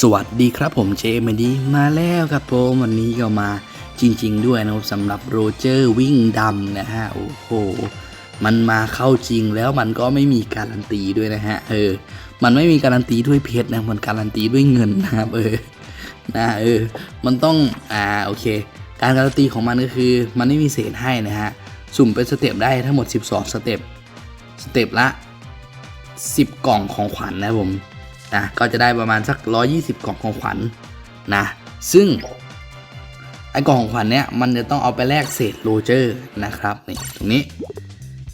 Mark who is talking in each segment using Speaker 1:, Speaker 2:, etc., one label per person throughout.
Speaker 1: สวัสดีครับผมเจมดีมาแล้วครับผมวันนี้ก็มาจริง ๆ ด้วยนะครับสำหรับโรเจอร์วิ่งดำนะฮะโอ้โหมันมาเข้าจริงแล้วมันก็ไม่มีการันตีด้วยนะฮะเออ มันไม่มีการันตีด้วยเพชรนะมันการันตีด้วยเงินนะครับเออนะเออ มันต้องอ่าโอเค การการันตีของมันก็คือ มันไม่มีเศษให้นะฮะสุ่มเป็นสเต็ปได้ทั้งหมด 12 สเต็ปสเต็ปละ 10 กล่องของขวัญนะผม นะก็จะได้ประมาณสัก 120 กล่องของขวัญนะซึ่งไอ้กล่องของขวัญเนี้ยมันจะต้องเอาไปแลกเศษโรเจอร์นะครับนี่ตรงนี้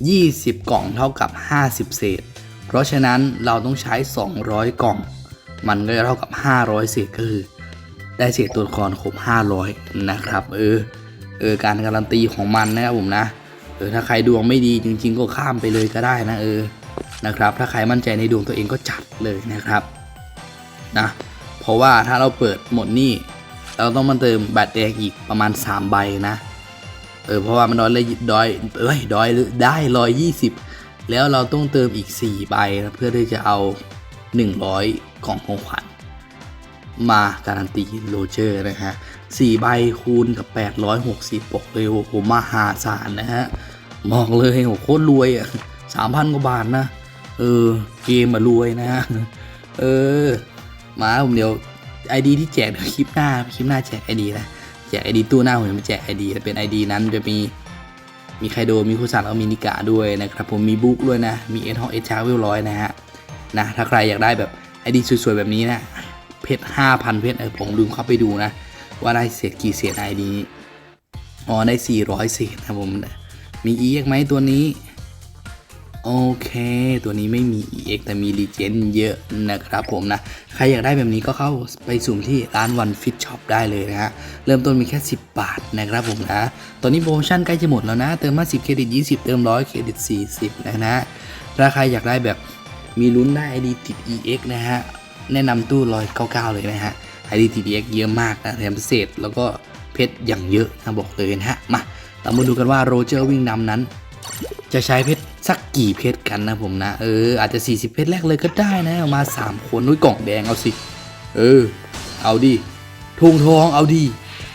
Speaker 1: 20 กล่องเท่ากับ 50 เศษ เพราะฉะนั้นเราต้องใช้ 200 กล่อง มันก็จะเท่ากับ 500 เศษก็คือได้เศษตัวละครครบ 500 นะครับเออเออการการันตีของมันนะครับผมนะเออถ้าใครดวงไม่ดีจริง ๆ ก็ข้ามไปเลยก็ได้นะเออ นะครับ ถ้าใครมั่นใจในดวงตัวเองก็จัดเลยนะครับนะเพราะว่าถ้าเราเปิดหมดนี่เราต้องมาเติมบัตรแดงอีกประมาณ 3 ใบนะเออเพราะว่ามันน้อยเลยดอยเอ้ยดอยได้ร้อยยี่สิบแล้วเราต้องเติมอีก 4 ใบนะเพื่อที่จะเอา 100 ของของขวัญมาการันตีโรเจอร์นะฮะ4ใบคูณกับ 860ปกเลยโอ้โหมหาศาลนะฮะบอกเลยโอ้โคตรรวยอะสามพันกว่าบาทนะ เออ เกมมารวยนะฮะ เออ มาผมเดี๋ยวไอดีที่แจกเดี๋ยวคลิปหน้าคลิปหน้าแจกไอดีนะแจกไอดีตู้หน้าผมจะไม่แจกไอดีเป็นไอดีนั้นจะมีมีไคโดมีคุซันแล้วมีนิกะด้วยนะครับผมมีบุ๊กด้วยนะ มีเอทอเอชาร์เวลร้อยนะฮะนะถ้าใครอยากได้แบบไอดีสวยๆแบบนี้นะเพชรห้าพันเพชรเออผมลืมเข้าไปดูนะ ว่าได้เศษกี่เศษไอดีอ๋อได้400เศษนะผมมีอีกไหมตัวนี้ โอเค ตัวนี้ไม่มี EX แต่มี r e g e n เยอะนะครับผมนะ ใครอยากได้แบบนี้ก็เข้าไปสุ่มที่ร้านวันฟิตช็อปได้เลยนะฮะ เริ่มต้นมีแค่ 10 บาทนะครับผมนะ ตอนนี้โปรโมชั่นใกล้จะหมดแล้วนะ เติมมา10เครดิต 20 เติม 100 เครดิต 40 นะนะถ้าใครอยากได้แบบมีลุ้นได้ ID ติด EX นะฮะ แนะนำตู้199 เลยนะฮะ ID ติด EX เยอะมากนะแถมพิเศษแล้วก็เพชรอย่างเยอะนะบอกเลยนะฮะ มา เรามาดูกันว่าโรเจอร์วิ่งนำนั้น จะใช้เพชรสักกี่เพชรกันนะผมนะ เออ อาจจะ 40 เพชรแรกเลยก็ได้นะเอามา 3 คนนุ้ยกล่องแดงเอาสิ เออ เอาดิทงทองเอาดิ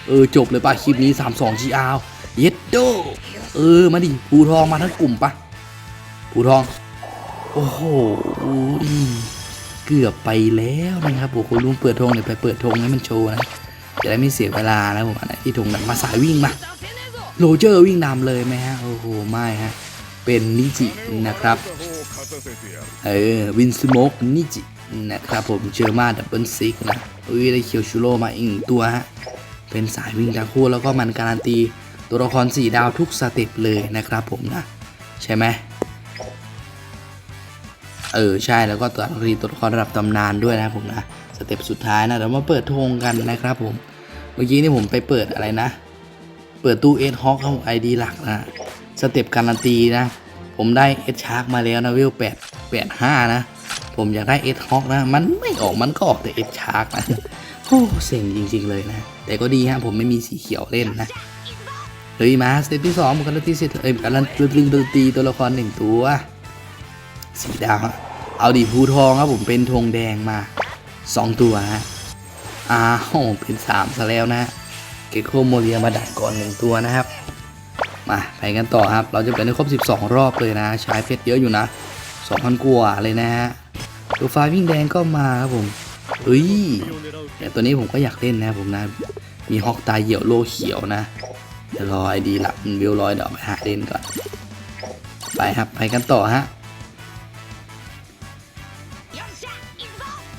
Speaker 1: เออ จบเลยป่ะ คลิปนี้ 32 GR เย็ดโดเออ มาดิภูทองมาทั้งกลุ่มปะภูทอง โอ้โหเกือบไปแล้วนะครับโอ้โหลุงเปิดธงเดี๋ยวไปเปิดธงให้มันโชว์นะจะได้ไม่เสียเวลานะผมอันไหนที่ธงนั้นมาสายวิ่งมา โรเจอร์วิ่งนำเลยไหมฮะ โอ้โห ไม่ฮะ เป็นนิจินะครับ เออ วินสโมกนิจินะครับผมเจอมาดับเบิลซิกนะ อุ้ยได้เคียวชูโรมาอีกตัวฮะ เป็นสายวิ่งทั้งคู่แล้วก็มันการันตี ตัวละคร4ดาวทุกสเต็ปเลยนะครับผมนะ ใช่ไหมเออ ใช่แล้วก็ตัวละครตัวละครระดับตำนานด้วยนะผมนะ สเต็ปสุดท้ายนะเดี๋ยวมาเปิดธงกันนะครับผม เมื่อกี้นี่ผมไปเปิดอะไรนะ เปิดตู้เอสฮอกเข้าไอดีหลักนะสเต็ปการันตีนะ ผมได้เอสชาร์กมาแล้วนะเวลแปดแปดห้านะ ผมอยากได้เอสฮอกนะ มันไม่ออกมันก็ออกแต่เอสชาร์กนะโอ้เซ็งจริง ๆ เลยนะ แต่ก็ดีฮะผมไม่มีสีเขียวเล่นนะเฮ้ยมาสเต็ปที่สองการันตีเสร็จเอ้ยการันตีตัวละครหนึ่งตัวสีดาวเอาดิภูทองครับผมเป็นธงแดงมาสองตัวฮะอ้าวเป็นสามซะแล้วนะ เกโคโมเรียมาดักก่อนหนึ่งตัวนะครับ มาไปกันต่อครับ เราจะเป็นได้ครบ 12 รอบเลยนะ ใช้เพชรเยอะอยู่นะ 2,000กว่าเลยนะฮะตัวฟ้าวิ่งแดงก็มาครับผมเอ้ยแต่ตัวนี้ผมก็อยากเล่นนะผมนะ มีฮอกตาเหี่ยวโลเขียวนะเดี๋ยวรอไอดีหลักวิวร้อยเดี๋ยวไปหาเล่นก่อน ไปครับ ไปกันต่อฮะ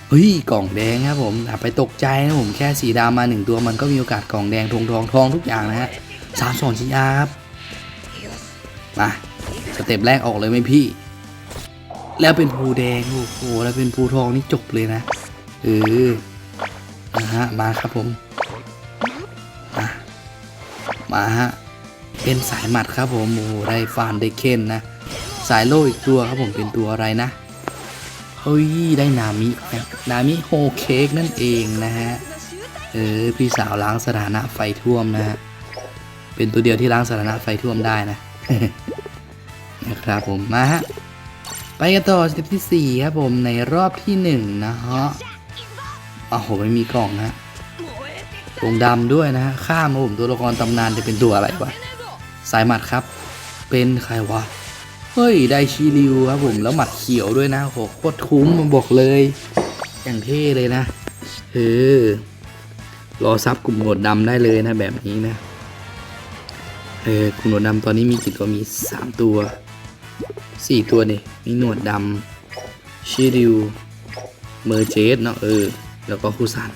Speaker 1: เฮ้ยกล่องแดงครับผมอย่าไปตกใจนะผมแค่สีดำมาหนึ่งตัวมันก็มีโอกาสกล่องแดงทองทองทองทุกอย่างนะฮะสามสองชิ้นครับมาสเต็ปแรกออกเลยไหมพี่ แล้วเป็นภูแดงโอ้โหแล้วเป็นภูทองนี่จบเลยนะเออนะฮะมาครับผมมามาฮะเป็นสายหมัดครับผมโอ้โหได้ฟานได้เค้นนะสายโล่อีกตัวครับผมเป็นตัวอะไรนะ เฮ้ย ได้นามินะนามิโฮเค้กนั่นเองนะฮะ เออ พี่สาวล้างสถานะไฟท่วมนะฮะ เป็นตัวเดียวที่ล้างสถานะไฟท่วมได้นะ นะครับผม มาฮะ ไปกันต่อสเต็ปที่ 4 ครับผม ในรอบที่ 1 นะฮะโอ้โหไม่มีกล่องนะวงดำด้วยนะฮะ ข้ามมาผมตัวละครตำนานจะเป็นตัวอะไรวะ สายหมัดครับ เป็นใครวะ เฮ้ย ได้ชิริวครับผม แล้วหมัดเขียวด้วยนะโหโคตรคุ้มมาบอกเลย อย่างเท่เลยนะเออรอซับกลุ่มหนวดดำได้เลยนะแบบนี้นะเออกลุ่มหนวดดำตอนนี้มีกี่ตัวมีสามตัวสี่ตัวนี่มีหนวดดำชิริวเมอร์เจสเนาะเออ แล้วก็คูซัน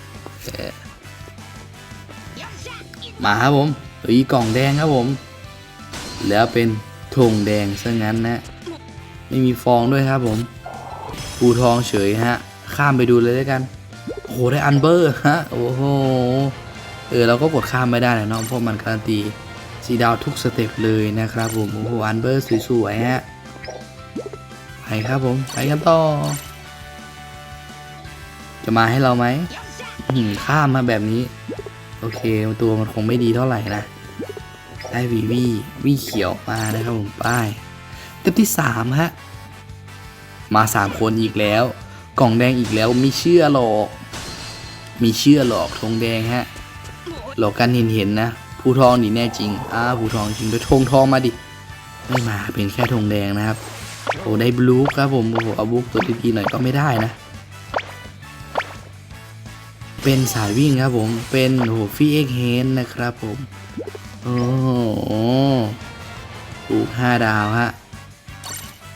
Speaker 1: มาครับผมเฮ้ยกล่องแดงครับผม แล้วเป็น ธงแดงซะงั้นนะ ไม่มีฟองด้วยครับผมปูทองเฉยฮะ ข้ามไปดูเลยแล้วกันโอ้โหได้อันเบอร์ฮะ โอ้โห เออเราก็กดข้ามไม่ได้แหละเนาะเพราะมันการันตีสีดาวทุกสเต็ปเลยนะครับผม โอ้โห อันเบอร์สวยๆฮะ ไปครับผม ไปกันต่อ จะมาให้เราไหมข้ามมาแบบนี้ โอเค ตัวมันคงไม่ดีเท่าไหร่นะ ได้วีวีวีเขียวมานะครับผมป้ายเต็มที่สามฮะมาสามคนอีกแล้ว กล่องแดงอีกแล้วไม่เชื่อหรอกมีเชื่อหรอกธงแดงฮะหลอกกันเห็นเห็นนะภูทองนี่แน่จริงอ้าภูทองจริงด้วยธงทองมาดิไม่มาเป็นแค่ธงแดงนะครับโอ้ได้บลูครับผมโอ้โหเอาบลูตัวดีๆหน่อยก็ไม่ได้นะเป็นสายวิ่งครับผมเป็นโอ้โหฟีเอ็กเฮนนะครับผม โอ้โหถูกห้าดาวฮะ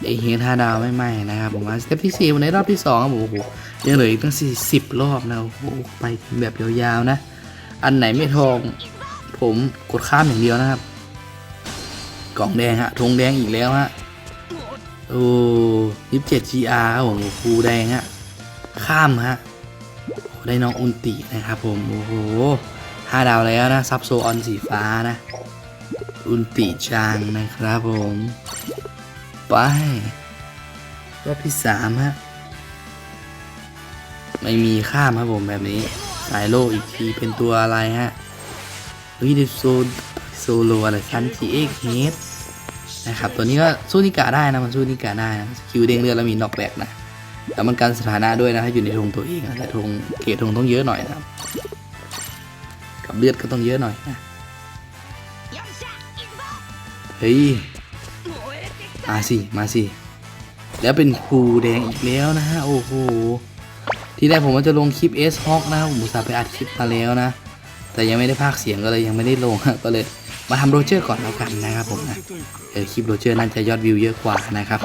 Speaker 1: เอเฮนห้าดาวไม่ไหมนะครับผมมาสเต็ปที่สี่วันในรอบที่สองครับผมโอ้โหยังเหลืออีกตั้งสี่สิบรอบนะโอ้โหไปแบบยาวๆนะ อันไหนไม่ทอง ผมกดข้ามอย่างเดียวนะครับ กล่องแดงฮะธงแดงอีกแล้วฮะโอ้ยี่สิบเจ็ด GR ครับผมฟูแดงฮะข้ามฮะได้น้องอุนตินะครับผมโอ้โห ห้าดาวแล้วนะ ซับโซออนสีฟ้านะ อุนติจังนะครับผม ไปรอบที่สามฮะ ไม่มีข้ามครับผมแบบนี้ สายโลอีกทีเป็นตัวอะไรฮะเฮ้ยเดโซโซโลอะไรคันทีเอ็กเฮดนะครับ ตัวนี้ก็สู้นิกาได้นะ มันสู้นิกาได้นะสกิลเด้งเลือดแล้วมีน็อกแบกนะแล้วมันกันสถานะด้วยนะถ้าอยู่ในธงตัวเองนะแต่ธงเกตธงต้องเยอะหน่อยนะครับ กับเลือดก็ต้องเยอะหน่อยนะเฮ้ยมาสิ มาสิ แล้วเป็นครูแดงอีกแล้วนะฮะ โอ้โห ที่แรกผมว่าจะลงคลิปเอสฮอกนะผมสาไปอัดคลิปมาแล้วนะ แต่ยังไม่ได้พากเสียงก็เลยยังไม่ได้ลงก็เลยมาทำโรเจอร์ก่อนแล้วกันนะครับผมนะเออคลิปโรเจอร์น่าจะยอดวิวเยอะกว่านะครับ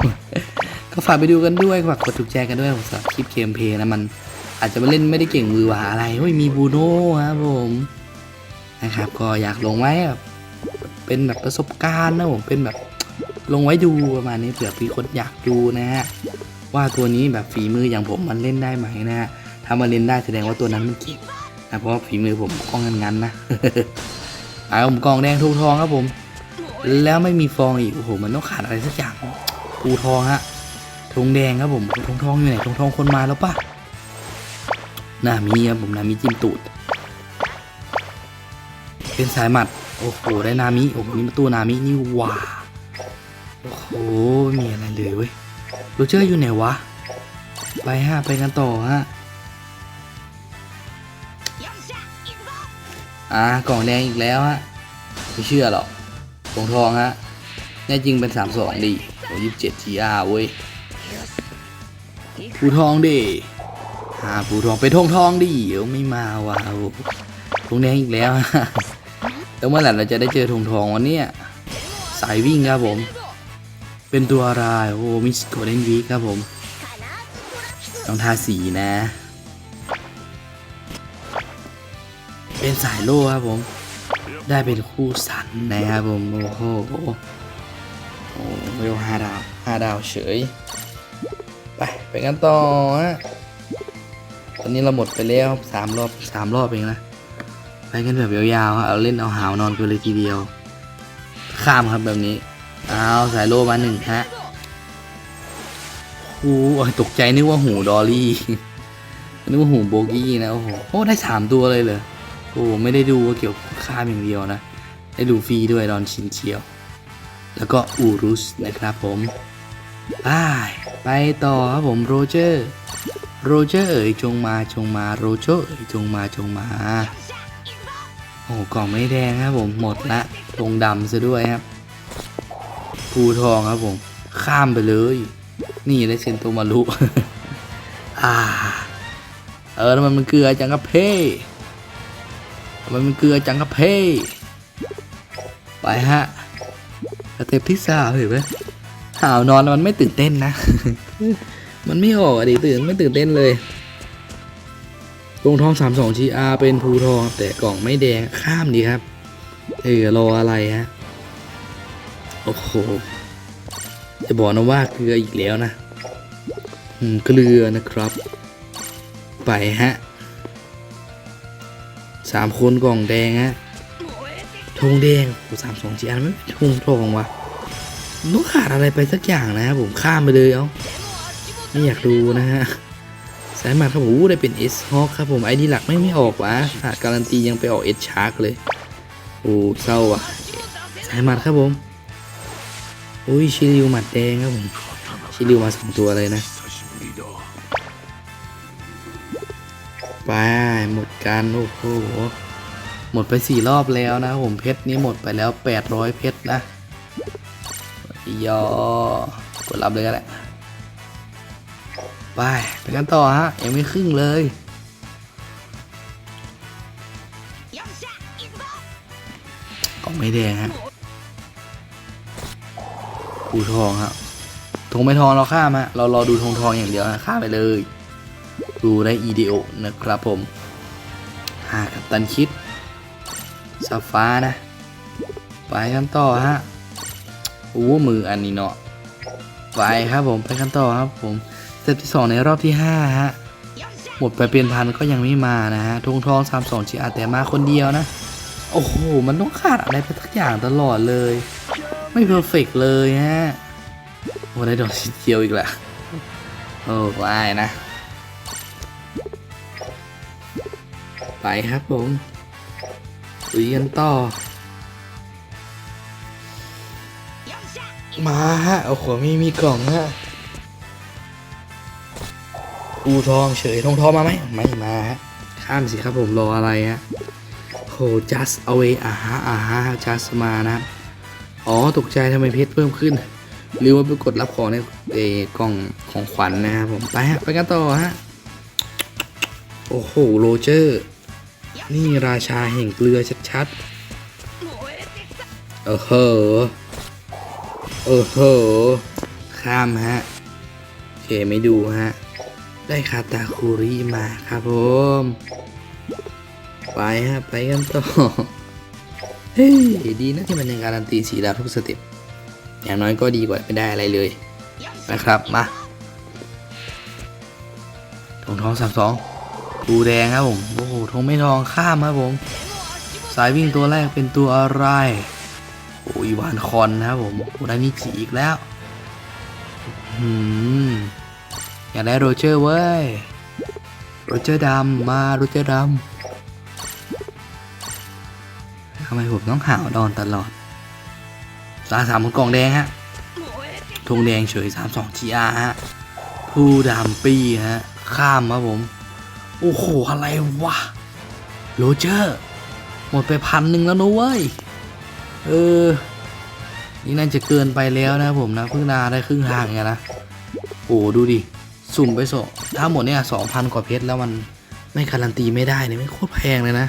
Speaker 1: ก็ฝากไปดูกันด้วยฝากกดถูกใจกันด้วยสำหรับคลิปเกมเพลย์นะมันอาจจะมาเล่นไม่ได้เก่งมือหวาอะไรเฮ้ยมีบูโน่ครับผม นะครับ ก็อยากลงไว้แบบเป็นแบบประสบการณ์นะผมเป็นแบบลงไว้ดูประมาณนี้เผื่อพี่คนอยากดูนะฮะว่าตัวนี้แบบฝีมืออย่างผมมันเล่นได้ไหมนะฮะถ้ามันเล่นได้แสดงว่าตัวนั้นมันเก่งนะเพราะฝีมือผมก็งั้นๆนะอ่าผมกองแดงทูทองครับผม แล้วไม่มีฟองอีกโอ้โหมันต้องขาดอะไรสักอย่างปูทองฮะธงแดงครับผมธงทองอยู่ไหนธงทองคนมาแล้วปะนามีครับผมนามีจิ้มตูด เป็นสายหมัด โอ้โห ได้นามิโอ้โหนี่มาตัวนามินี่ว่าโอ้โหมีอะไรเลยเว้ยโรเจอร์อยู่ไหนวะ ไปฮะ ไปกันต่อฮะ อ่ากล่องแดงอีกแล้วฮะ ไม่เชื่อหรอกทองทองฮะ แน่จริงเป็นสามสองดีโอ้ยี่สิบเจ็ดทีอาเว้ยภูทองดิหาภูทองไปทองทองดิเดี๋ยวไม่มาว่ะโอ้ทองแดงอีกแล้วฮะ แล้วเมื่อไหร่เราจะได้เจอทองทองวันนี้สายวิ่งครับผม เป็นตัวอะไรโอ้มิสโกเดนวีครับผมต้องทาสีนะ เป็นสายโล่ครับผม ได้เป็นคู่สันนะครับผม โอ้โหโอ้เวลห้าดาวห้าดาวเฉย ไปไปกันต่อฮะตอนนี้เราหมดไปแล้วสามรอบสามรอบเองนะ ไปกันแบบยาวๆฮะเอาเล่นเอาหาวนอนกันเลยทีเดียว ข้ามครับแบบนี้ เอาสายโลมาหนึ่งฮะโอ้โหตกใจนึกว่าหูดอลลี่นึกว่าหูโบกี้นะโอ้โหโอ้ได้สามตัวเลยเหรอโอ้ไม่ได้ดูว่าเกี่ยวกับข้ามอย่างเดียวนะ ได้ดูฟรีด้วยดอนชินเชียว แล้วก็อูรุสนะครับผมไปไปต่อครับผมโรเจอร์โรเจอร์เอ๋ยจงมาจงมาโรเจอร์เอ๋ยจงมาจงมา โอ้กล่องไม่แดงครับผมหมดละตรงดำซะด้วยครับภูทองครับผม ข้ามไปเลย นี่ได้เซนโตมารุอ่า เออทำไมมันเกลือจังกะเพ่ทำไมมันเกลือจังกะเพ่ไปฮะสเต็ปที่สามเห็นไหมหาวนอนมันไม่ตื่นเต้นนะ มันไม่ออกอะดิตื่นไม่ตื่นเต้นเลย ลงทองสามสองชีอาเป็นภูทองแต่กล่องไม่แดงข้ามดีครับ เออรออะไรฮะ โอ้โห จะบอกนะว่าเกลืออีกแล้วนะ อืม เกลือนะครับ ไปฮะสามคนกล่องแดงฮะธงแดงโอ้สามสองจีอันไม่ธงทองวะนต้องขาดอะไรไปสักอย่างนะครับผมข้ามไปเลยเอาไม่อยากดูนะฮะ สายหมัดครับผมได้เป็นเอสฮอกครับผมไอดีหลักไม่ไม่ออกวะขาดการันตียังไปออกเอสชาร์กเลย โอ้เศร้าอะสายหมัดครับผมอุ้ยชิริวหมัดแดงครับผมชิริวมาสองตัวเลยนะไปหมดกันโอ้โหหมดไปสี่รอบแล้วนะผมเพชรนี้หมดไปแล้วแปดร้อยเพชรนะยอกดรับเลยก็ได้ ไปไปกันต่อฮะ ยังไม่ครึ่งเลยกล่องไม่แดงฮะภูทองฮะธงไม่ทองเราข้ามฮะ เรารอดูธงทองอย่างเดียวฮะข้ามไปเลย ดูได้อีดีโอนะครับผมหากับตันคิดซาฟ้านะ ไปกันต่อฮะโอ้มืออันนี้เนาะไปครับผมไปกันต่อครับผม ต็ปที่สองในรอบที่ห้าฮะหมดไปเป็นพันก็ยังไม่มานะฮะทงทองสามสองจีอาแต่มาคนเดียวนะ โอ้โห มันต้องขาดอะไรไปสักอย่างตลอดเลย ไม่เพอร์เฟกเลยฮะโอ้ได้ดอกชิดเดียวอีกล้วโอ้ไม่นะ ไปครับผมคุยกันต่อ มาฮะ โอ้โห ไม่มีกล่องฮะ อูทองเฉยทองทองมาไหมไม่มาฮะข้ามสิครับผมรออะไรฮะโห just away อ่าฮะอ่าฮะ just มานะครับอ๋อตกใจทำไมเพชรเพิ่มขึ้น หรือว่าไปกดรับของในเอกล่องของขวัญนะครับผมไปฮะไปกันต่อฮะโอ้โหโรเจอร์นี่ราชาแห่งเกลือชัดๆเออเหอเออเหอข้ามฮะโอเคไม่ดูฮะ ได้คาตาคูริมาครับผม ไปฮะ ไปกันต่อ เฮ้ย ดีนะที่มันยังการันตีสีดาวทุกสเต็ปอย่างน้อยก็ดีกว่าไม่ได้อะไรเลย นะครับ มาทองทองสามสองดูแดงครับผม โอ้โหทองไม่ทองข้ามครับผม สายวิ่งตัวแรกเป็นตัวอะไรโอ้ยวานคอนนะครับผมโอ้ได้นิจิอีกแล้ว อืม อยากได้โรเจอร์เว้ย โรเจอร์ดำมาโรเจอร์ดำทำไมผมต้องหาวดอนตลอดสาสามคนกล่องแดงฮะธงแดงเฉยสามสองจีอาฮะ ผู้ดำปีฮะ ข้ามครับผม โอ้โห อะไรวะ โรเจอร์ หมดไปพันหนึ่งแล้วนะเว้ย เออ นี่น่าจะเกินไปแล้วนะผมนะ เพิ่งนาได้ครึ่งทางไงนะ โอ้ดูดิ สุ่มไปสองถ้าหมดเนี่ยสองพันกว่าเพชรแล้วมันไม่การันตีไม่ได้เนี่ยไม่โคตรแพงเลยนะ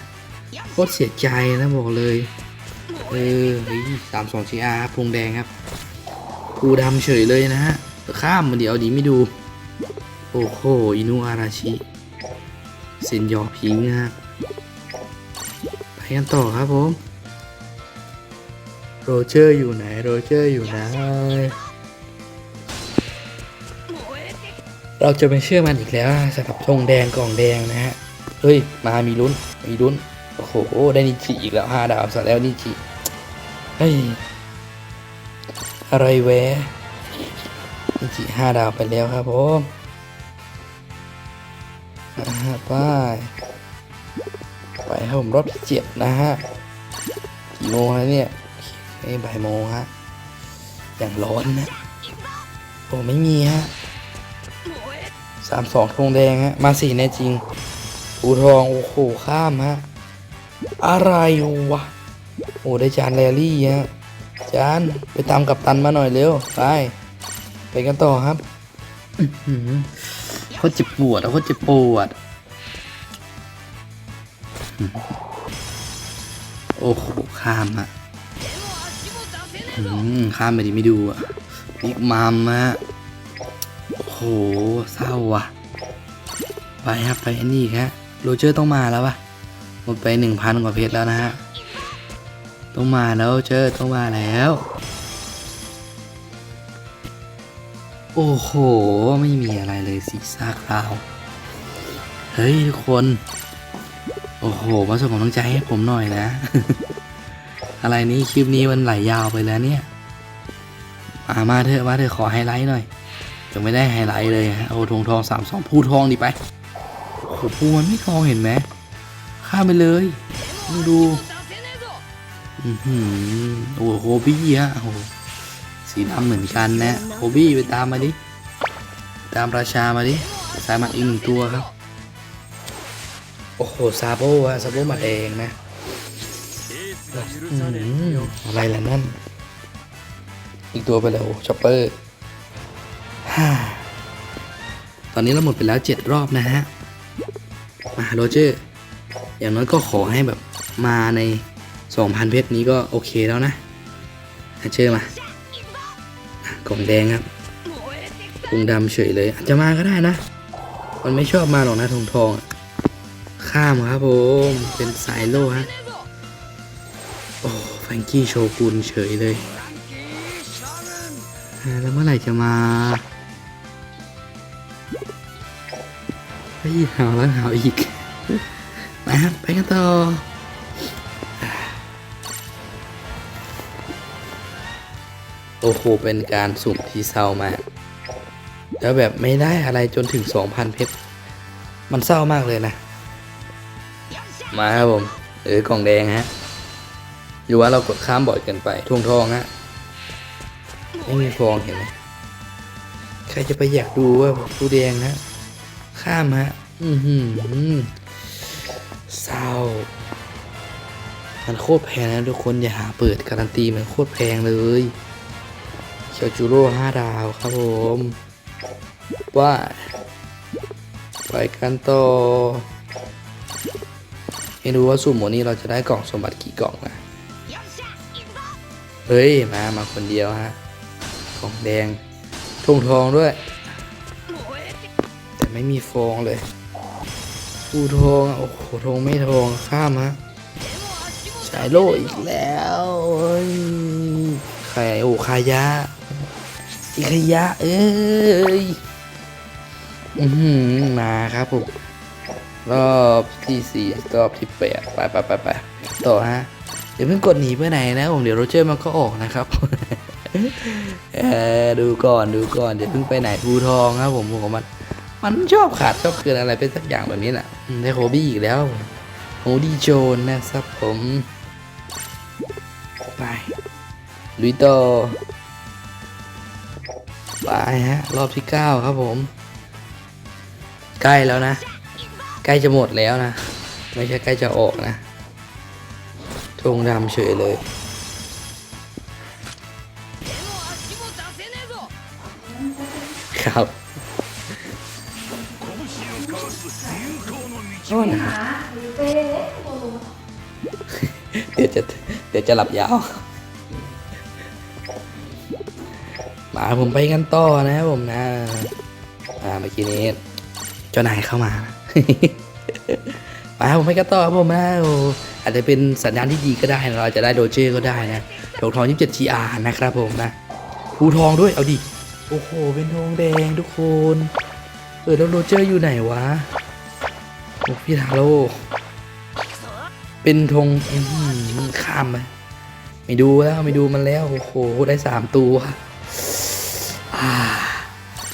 Speaker 1: โคตรเสียใจนะบอกเลย เออสามสองชีอาร์พงแดงครับภูดำเฉยเลยนะฮะข้ามมันเดี๋ยวดีไม่ดู โอ้โหอินุอาราชิเซนยอพิงฮะไปกันต่อครับผม โรเจอร์อยู่ไหน โรเจอร์อยู่ไหน เราจะไม่เชื่อมันอีกแล้วสำหรับธงแดงกล่องแดงนะฮะ เฮ้ย มามีลุ้น มีลุ้น โอ้โห ได้นิจิอีกแล้วห้าดาวสัตว์แล้วนิจิเฮ้ย อะไรแวะนิจิห้าดาวไปแล้วครับผมอ่าไปไปครับผมรอบที่เจ็ดนะฮะกี่โมงแล้วเนี่ยไอ้บ่ายโมงฮะ อย่างร้อนนะ โอ้ไม่มีฮะ สามสองธงแดงฮะ มาสี่แน่จริง อูทอง โอ้โห ข้ามฮะ อะไรวะ โอ้ได้จานแรลลี่ฮะ จานไปตามกับตันมาหน่อยเร็ว ไป ไปกันต่อครับเขาเจ็บปวดเขาเจ็บปวด โอ้โห ข้ามอะข้ามไปดิไม่ดูอะบิ๊กมัมอะ หเศร้าว่ะ ไปครับไปอันนี้ครับโรเจอร์ต้องมาแล้วปะหมดไปหนึ่งพันกว่าเพชรแล้วนะฮะ ต้องมาแล้วเจอต้องมาแล้ว โอ้โห ไม่มีอะไรเลยสีซากราว เฮ้ยทุกคน โอ้โหมาส่งกำลังใจให้ผมหน่อยนะ อะไรนี้คลิปนี้มันไหลยาวไปแล้วเนี่ย มามาเถอะมาเถอะขอไฮไลท์หน่อย จะไม่ได้ไฮไลท์เลยฮะโอ้ทองทองสามสองพูทองดีไปโอ้โหพูมันไม่ทองเห็นไหมข้ามไปเลยมึงดูอือหือโอ้โหโฮบี้ฮะโอ้โหสีดำเหมือนกันนะโฮบี้ไปตามมาดิ ตามราชามาดิสายมัดอีกหนึ่งตัวครับ โอ้โหซาโบะซาโบหมัดเองนะอะไรล่ะนั่น อีกตัวไปแล้วช็อปเปอร์ ตอนนี้เราหมดไปแล้วเจ็ดรอบนะฮะ มาโรเจอร์ อย่างน้อยก็ขอให้แบบมาใน 2,000 เพชรนี้ก็โอเคแล้วนะอะเจอมากล่องแดงครับกงดำเฉยเลย อาจจะมาก็ได้นะ มันไม่ชอบมาหรอกนะทองทอง ข้ามครับผม เป็นสายโล่ฮะ โอ้แฟรงกี้โชกุนเฉยเลย แล้วเมื่อไหร่จะมา ยหาวแล้วหาวอีกมาครับไปกันต่อโอ้โหเป็นการสุ่มที่เศร้ามาก แล้วแบบไม่ได้อะไรจนถึง 2,000 เพชร มันเศร้ามากเลยนะ มาครับผม เออกล่องแดงฮะ หรือว่าเรากดข้ามบ่อยเกินไปทงทองฮะ ไม่มีฟองเห็นไหม ใครจะไปอยากดูว่าตู้แดงฮะข้ามฮะ อือหือเศร้า มันโคตรแพงนะทุกคนอย่าหาเปิดการันตีมันโคตรแพงเลยเคียวจูโร่ห้าดาวครับผม ว่าไปกันต่อไม่รู้ว่าสุ่มหมดนี้เราจะได้กล่องสมบัติกี่กล่องนะเฮ้ย มา มาคนเดียวฮะกล่องแดงทงทองด้วย แต่ไม่มีฟองเลย อูทองโอ้โหทองไม่ทองข้ามฮะสายโลอีกแล้วเอ้ยใครโอ้คายะอีคายะเอ้ยอือหือมาครับผมรอบที่สี่รอบที่แปดไปไปไปไปต่อฮะเดี๋ยวเพิ่งกดหนีไปไหนนะผมเดี๋ยวโรเจอร์มันก็ออกนะครับเออดูก่อนดูก่อนเดี๋ยวเพิ่งไปไหนภูทองครับผมผมมันมันชอบขาดชอบเกินอะไรไปสักอย่างแบบนี้แหละ ได้โคบี้อีกแล้วโฮดี้โจนนะครับผมไปลุยต่อไปฮะ รอบที่9ครับผม ใกล้แล้วนะ ใกล้จะหมดแล้วนะ ไม่ใช่ใกล้จะออกนะทงดำเฉยเลยครับ โน่นนะเดี๋ยวจะเดี๋ยวจะหลับยาว มาผมไปกันต่อนะครับผมนะ อ่าเมื่อกี้นี้เจ้านายเข้ามา มาผมไปกันต่อครับผมนะโอ้อาจจะเป็นสัญญาณที่ดีก็ได้เราจะได้โดเจก็ได้นะทองทอง 27 GR นะครับผมนะภูทองด้วยเอาดิ โอ้โห เป็นทองแดงทุกคน เออแล้วโรเจอร์อยู่ไหนวะ พี่ทาโร่เป็นธงอื้อหือข้ามไปไม่ดูแล้วไม่ดูมันแล้ว โอ้โห ได้สามตัว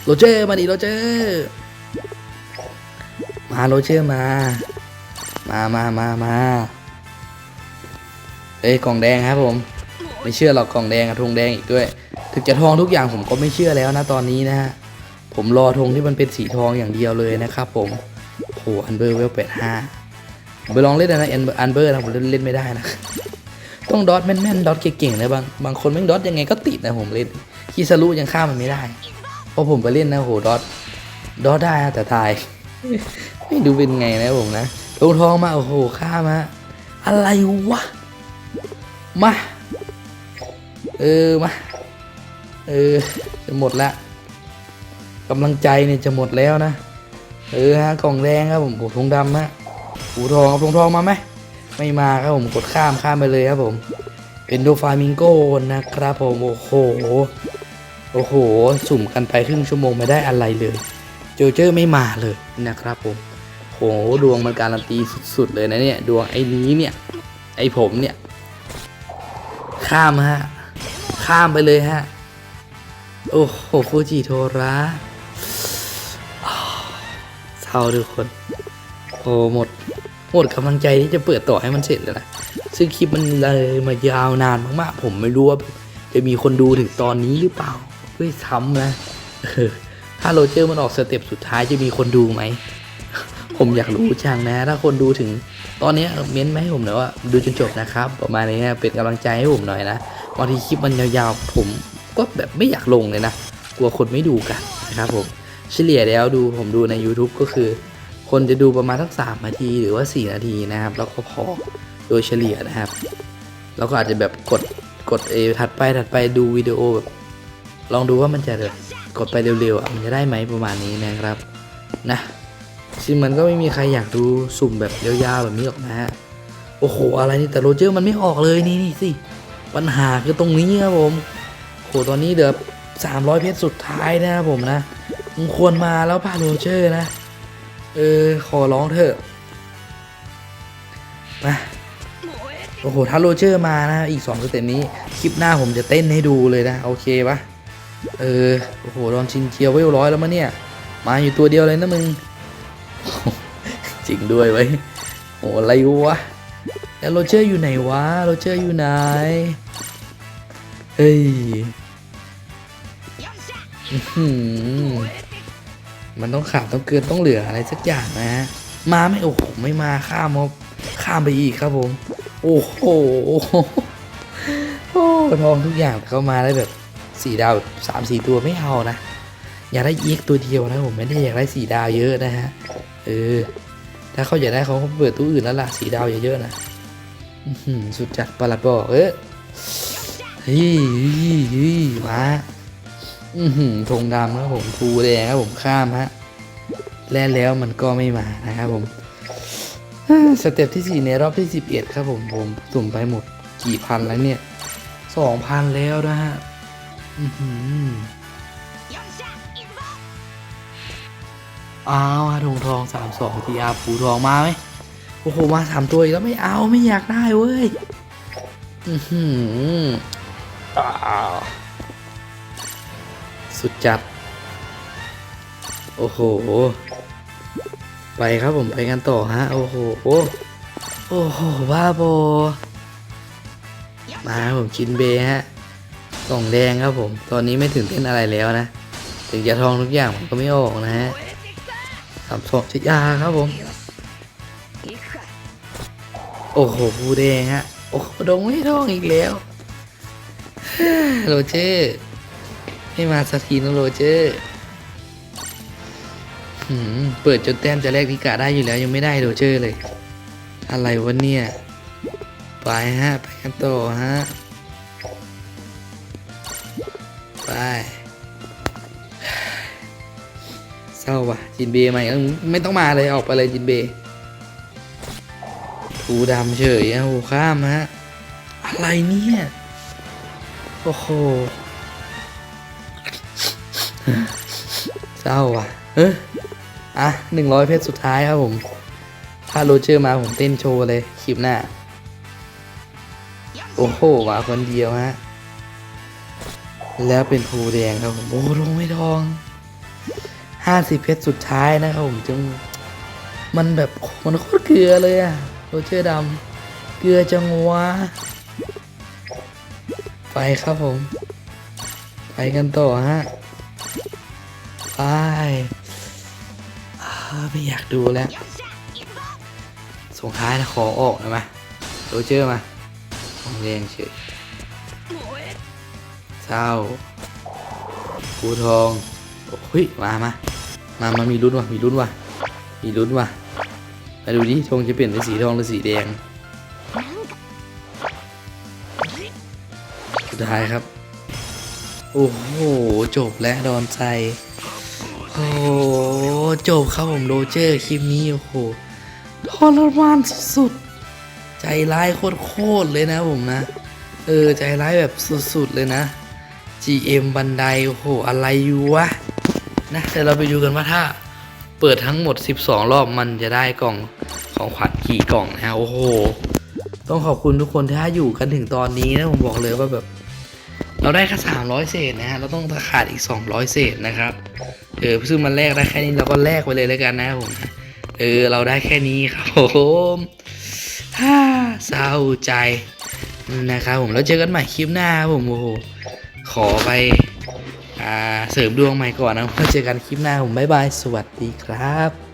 Speaker 1: โรเจอร์มาดิโรเจอร์มาโรเจอร์มา มามามามาเอ้ยกล่องแดงครับผม ไม่เชื่อหรอกกล่องแดงอะธงแดงอีกด้วย ถึงจะทองทุกอย่างผมก็ไม่เชื่อแล้วนะตอนนี้นะฮะผมรอธงที่มันเป็นสีทองอย่างเดียวเลยนะครับผม โหอันเบอร์เวลแปดห้าผมไปลองเล่นนะอันอันเบอร์นะผมเล่นไม่ได้นะ ต้องดอทแม่นๆดอทเก่งๆนะบางบางคนแม่งดอทยังไงก็ติดนะผมเล่นคิซารุยังฆ่ามันไม่ได้เพราะผมไปเล่นนะโหดอทดอทได้แต่ตายไม่ดูเป็นไงนะผมนะลงทองมาโอ้โหฆ่ามา อะไรวะมาเออมาเออจะหมดละกำลังใจเนี่ยจะหมดแล้วนะ เออฮะกล่องแดงครับผมโอ้ทงดำฮะหูทองครับทงทองมาไหมไม่มาครับผมกดข้ามข้ามไปเลยครับผมเป็นโดฟามิงโกนะครับผมโอ้โหโอ้โห สุ่มกันไปครึ่งชั่วโมงไม่ได้อะไรเลยโจเจอร์ไม่มาเลยนะครับผมโหดวงมันการันตีสุดๆเลยนะเนี่ยดวงไอ้นี้เนี่ย ไอ้ผมเนี่ย ข้ามฮะ ข้ามไปเลยฮะ โอ้โหฟูจิโทระ เศร้าทุกคน โอ้หมด หมดกำลังใจที่จะเปิดต่อให้มันเสร็จแล้วนะ ซึ่งคลิปมันเลยมายาวนานมากๆ ผมไม่รู้ว่าจะมีคนดูถึงตอนนี้หรือเปล่าเฮ้ยซ้ำนะถ้าโรเจอร์มันออกสเต็ปสุดท้ายจะมีคนดูไหม ผมอยากรู้จังนะ ถ้าคนดูถึงตอนนี้เออเม้นต์มาให้ผมหน่อยว่าดูจนจบนะครับ ประมาณนี้เป็นกำลังใจให้ผมหน่อยนะบางทีคลิปมันยาวๆ ผมก็แบบไม่อยากลงเลยนะ กลัวคนไม่ดูกันนะครับผม เฉลี่ยแล้วดูผมดูใน YouTube ก็คือ คนจะดูประมาณสักสามนาทีหรือว่า 4 นาทีนะครับ แล้วก็พอโดยเฉลี่ยนะครับ แล้วก็อาจจะแบบกดกดเอถัดไปถัดไปดูวิดีโอแบบลองดูว่ามันจะแบบกดไปเร็วๆอะมันจะได้ไหมประมาณนี้นะครับนะซึ่งมันก็ไม่มีใครอยากดูสุ่มแบบยาวๆแบบนี้หรอกนะฮะโอ้โหอะไรนี่แต่โรเจอร์มันไม่ออกเลยนี่นี่สิปัญหาคือตรงนี้ครับผมโหตอนนี้เดือบ300 เพชรสุดท้ายนะครับผมนะ มึงควรมาแล้วป่ะโรเจอร์นะ เออ ขอร้องเถอะมาโอ้โห ถ้าโรเจอร์มานะ อีก2สเต็ปนี้ คลิปหน้าผมจะเต้นให้ดูเลยนะ โอเคปะเออ โอ้โหโดนชินเจียวไว้ร้อยแล้วมั้งเนี่ย มาอยู่ตัวเดียวเลยนะมึง จริงด้วยไว้โอ้อะไรวะแล้วโรเจอร์อยู่ไหนวะ โรเจอร์อยู่ไหน เฮ้ย มันต้องขาดต้องเกินต้องเหลืออะไรสักอย่างนะฮะมาไม่โอ้โหไม่มาข้ามครับข้ามไปอีกครับผม โอ้โหโอ้ทองทุกอย่างเข้ามาได้แบบสี่ดาวสามสี่ตัวไม่เอานะ อยากได้เอ็กตัวเดียวนะผมไม่ได้อยากได้สี่ดาวเยอะนะฮะเออถ้าเขาอยากได้เขาเปิดตู้อื่นแล้วล่ะสี่ดาวเยอะๆนะสุดจัดประหลัดบอกเออเฮ้ยเฮ้ยเฮ้ยมา อือหือธงดำครับผมภูแดงครับผมข้ามฮะแล่นแล้วมันก็ไม่มานะครับผมสเต็ปที่ 4 ในรอบที่ 11 ครับผมผมสุ่มไปหมดกี่พันแล้วเนี่ยสองพันแล้วนะฮะอือหืออ้าวฮะธงทอง32ทีอาภูทองมาไหมโอ้โหมาสามตัวอีกแล้วไม่เอาไม่อยากได้เว้ย อือหืออ้าว สุดจัด โอ้โห ไปครับผมไปกันต่อฮะ โอ้โห โอ้โหบ้าโบมาครับผมชินเบฮะกล่องแดงครับผม ตอนนี้ไม่ถึงเต้นอะไรแล้วนะ ถึงจะทองทุกอย่างผมก็ไม่ออกนะฮะสามสองชิยาครับผม โอ้โหบูแดงฮะ โอ้โหดงไม่ทองอีกแล้วโรเจอร์ ไม่มาสักทีนะโรเจอร์เปิดจนแต้มจะแลกพิกาได้อยู่แล้วยังไม่ได้โรเจอร์เลย อะไรวะเนี่ย ไปฮะ ไปกันต่อฮะ ไปเศร้าว่ะ จินเบย์มาอีกแล้วไม่ต้องมาเลยออกไปเลยจินเบย์ทูดำเฉยอะโหข้ามฮะ อะไรเนี่ย โอ้โห เศร้าว่ะ เอออะหนึ่งร้อยเพชรสุดท้ายครับผมถ้าโรเจอร์มาผมเต้นโชว์เลยคลิปหน้า โอ้โหมาคนเดียวฮะ แล้วเป็นภูแดงครับผมโอ้ลงไม่ทองห้าสิบเพชรสุดท้ายนะครับผมจึงมันแบบมันโคตรเกลือเลยอะโรเจอร์ดำเกลือจังวะไปครับผม ไปกันต่อฮะ ไปไม่อยากดูแล้วส่งท้ายนะขอออกนะมาโรเจอร์มาของแดงเฉยเศร้าภูทองโอ้ยมามามามามีรุ่นว่ะมีรุ่นว่ะมีรุ่นว่ะมาดูดิธงจะเปลี่ยนเป็นสีทองหรือสีแดงสุดท้ายครับ โอ้โห จบแล้วดอนใจ โอ้โหจบครับผมโรเจอร์คลิปนี้โอ้โหทรมานสุดๆ ใจร้ายโคตรๆเลยนะผมนะ เออ ใจร้ายแบบสุดๆเลยนะ GM บันไดโอ้โห อะไรอยู่วะ นะเดี๋ยวเราไปดูกันว่าถ้าเปิดทั้งหมด 12 รอบมันจะได้กล่องของขวัญกี่กล่องนะฮะโอ้โห ต้องขอบคุณทุกคนที่อยู่กันถึงตอนนี้นะ ผมบอกเลยว่าแบบ เราได้แค่300เศษนะฮะเราต้องขาดอีก200เศษนะครับเออซึ่งมันแลกได้แค่นี้เราก็แลกไปเลยแล้วกันนะผมเออเราได้แค่นี้ครับผมฮ่าเศร้าใจนะครับผมแล้วเจอกันใหม่คลิปหน้าครับผมโอ้โหขอไปอ่าเสริมดวงใหม่ก่อนนะแล้วเจอกันคลิปหน้าผมบ๊ายบาย สวัสดีครับ